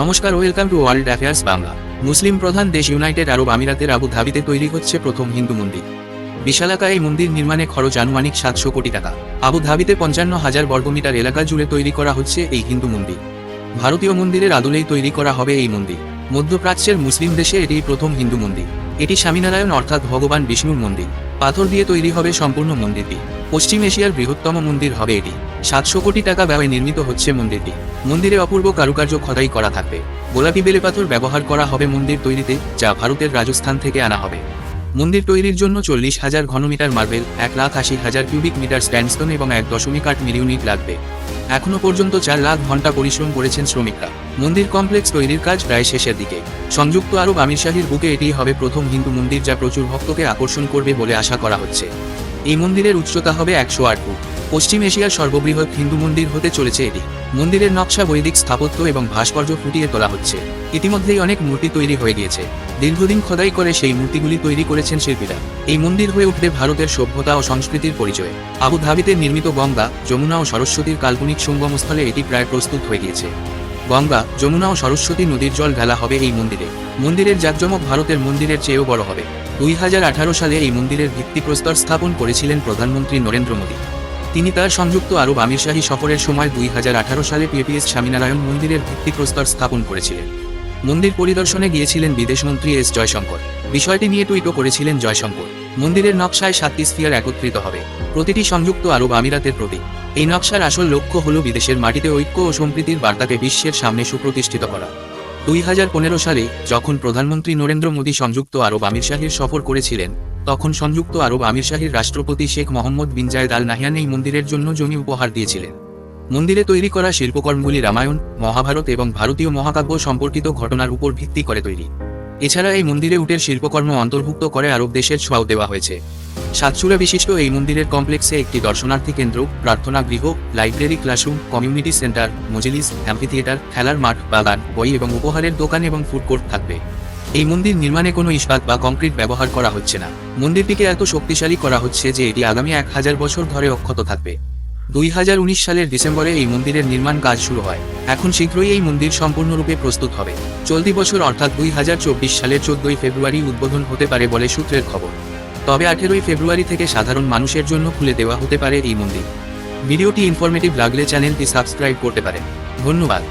নমস্কার welcome to world affairs Bangla মুসলিম প্রধান দেশ ইউনাইটেড আরব আমিরাতের আবু ধাবিতে তৈরি হচ্ছে প্রথম হিন্দু মন্দির। বিশালাকায় এই মন্দির নির্মাণে খরচ আনুমানিক সাতশো কোটি টাকা। আবু ধাবিতে পঞ্চান্ন হাজার বর্গমিটার এলাকা জুড়ে তৈরি করা হচ্ছে এই হিন্দু মন্দির। ভারতীয় মন্দিরের আদলেই তৈরি করা হবে এই মন্দির। মধ্যপ্রাচ্যের মুসলিম দেশে এটি প্রথম হিন্দু মন্দির। এটি স্বামীনারায়ণ অর্থাৎ ভগবান বিষ্ণুর মন্দির। পাথর দিয়ে তৈরি হবে সম্পূর্ণ মন্দিরটি। পশ্চিম এশিয়ার বৃহত্তম মন্দির হবে এটি। সাতশো কোটি টাকা ব্যয়ে নির্মিত হচ্ছে মন্দিরটি। মন্দিরে অপূর্ব কারুকার্য খোদাই করা থাকবে। গোলাপি বেলে পাথর ব্যবহার করা হবে মন্দির তৈরিতে, যা ভারতের রাজস্থান থেকে আনা হবে। মন্দির তৈরির জন্য চল্লিশ হাজার ঘনমিটার মার্বেল, এক লাখ আশি হাজার কিউবিক মিটার স্ট্যান্ডস্টোন এবং এক দশমিক আট মিলিউনিট লাগবে। এখনও পর্যন্ত চার লাখ ঘণ্টা পরিশ্রম করেছেন শ্রমিকরা। মন্দির কমপ্লেক্স তৈরির কাজ প্রায় শেষের দিকে। সংযুক্ত আরব আমিরশাহীর বুকে এটি হবে প্রথম হিন্দু মন্দির যা প্রচুর ভক্তকে আকর্ষণ করবে বলে আশা করা হচ্ছে। এই মন্দিরের উচ্চতা হবে একশো আট ফুট। পশ্চিম এশিয়ার সর্ববৃহৎ হিন্দু মন্দির হতে চলেছে এটি। মন্দিরের নকশা, বৈদিক স্থাপত্য এবং ভাস্কর্য ফুটিয়ে তোলা হচ্ছে। ইতিমধ্যেই অনেক মূর্তি তৈরি হয়ে গিয়েছে। দীর্ঘদিন খোদাই করে সেই মূর্তিগুলি তৈরি করেছেন শিল্পীরা। এই মন্দির হয়ে উঠবে ভারতের সভ্যতা ও সংস্কৃতির পরিচয়। আবু ধাবিতে নির্মিত গঙ্গা, যমুনা ও সরস্বতীর কাল্পনিক সঙ্গমস্থলে এটি প্রায় প্রস্তুত হয়ে গিয়েছে। গঙ্গা, যমুনা ও সরস্বতী নদীর জল ঢালা হবে এই মন্দিরে। মন্দিরের জাকজমক ভারতের মন্দিরের চেয়েও বড় হবে। দুই হাজার আঠারো সালে এই মন্দিরের ভিত্তিপ্রস্তর স্থাপন করেছিলেন প্রধানমন্ত্রী নরেন্দ্র মোদী। তিনি তার সংযুক্ত আরব আমিরশাহী সফরের সময় দুই হাজার আঠারো সালে পিএপিএস স্বামীনারায়ণ মন্দিরের ভিত্তিপ্রস্তর স্থাপন করেছিলেন। মন্দির পরিদর্শনে গিয়েছিলেন বিদেশমন্ত্রী এস জয়শঙ্কর। বিষয়টি নিয়ে টুইটও করেছিলেন জয়শঙ্কর। মন্দিরের নকশায় সাতটি স্ফিয়ার একত্রিত হবে। প্রতিটি সংযুক্ত আরব আমিরাতের প্রতীক এই নকশার আসল লক্ষ্য হল বিদেশের মাটিতে ঐক্য ও সম্প্রীতির বার্তাকে বিশ্বের সামনে সুপ্রতিষ্ঠিত করা। দুই হাজার পনেরো সালে যখন প্রধানমন্ত্রী নরেন্দ্র মোদী সংযুক্ত আরব আমিরশাহীর সফর করেছিলেন, তখন সংযুক্ত আরব আমিরশাহীর রাষ্ট্রপতি শেখ মোহাম্মদ বিন জায়দ আল নাহিয়ান এই মন্দিরের জন্য জমি উপহার দিয়েছিলেন। মন্দিরে তৈরি করা শিল্পকর্মগুলি রামায়ণ, মহাভারত এবং ভারতীয় মহাকাব্য সম্পর্কিত ঘটনার উপর ভিত্তি করে তৈরি। এছাড়া এই মন্দিরে উটের শিল্পকর্ম অন্তর্ভুক্ত করে আরব দেশের ছোঁয়াও দেওয়া হয়েছে। সাতচূড়া বিশিষ্ট এই মন্দিরের কমপ্লেক্সে একটি দর্শনার্থী কেন্দ্র, প্রার্থনা গৃহ, লাইব্রেরি ক্লাসরুম, কমিউনিটি সেন্টার, মজলিস, অ্যাম্ফিথিয়েটার, খেলার মাঠ, বাগান, বই এবং উপহারের দোকান এবং ফুড কোর্ট থাকবে। এই মন্দির নির্মাণে কোনো ইস্পাত বা কংক্রিট ব্যবহার করা হচ্ছে না। মন্দিরটিকে এত শক্তিশালী করা হচ্ছে যে এটি আগামী এক হাজার বছর ধরে অক্ষত থাকবে। দুই হাজার উনিশ সালের ডিসেম্বরে এই মন্দিরের নির্মাণ কাজ শুরু হয়। এখন শীঘ্রই এই মন্দির সম্পূর্ণরূপে প্রস্তুত হবে। চলতি বছর অর্থাৎ দুই হাজার চব্বিশ সালের চোদ্দই ফেব্রুয়ারি উদ্বোধন হতে পারে বলে সূত্রের খবর। তবে আঠেরোই ফেব্রুয়ারি থেকে সাধারণ মানুষের জন্য খুলে দেওয়া হতে পারে এই মন্দির। ভিডিওটি ইনফরমেটিভ লাগলে চ্যানেলটি সাবস্ক্রাইব করতে পারেন। ধন্যবাদ।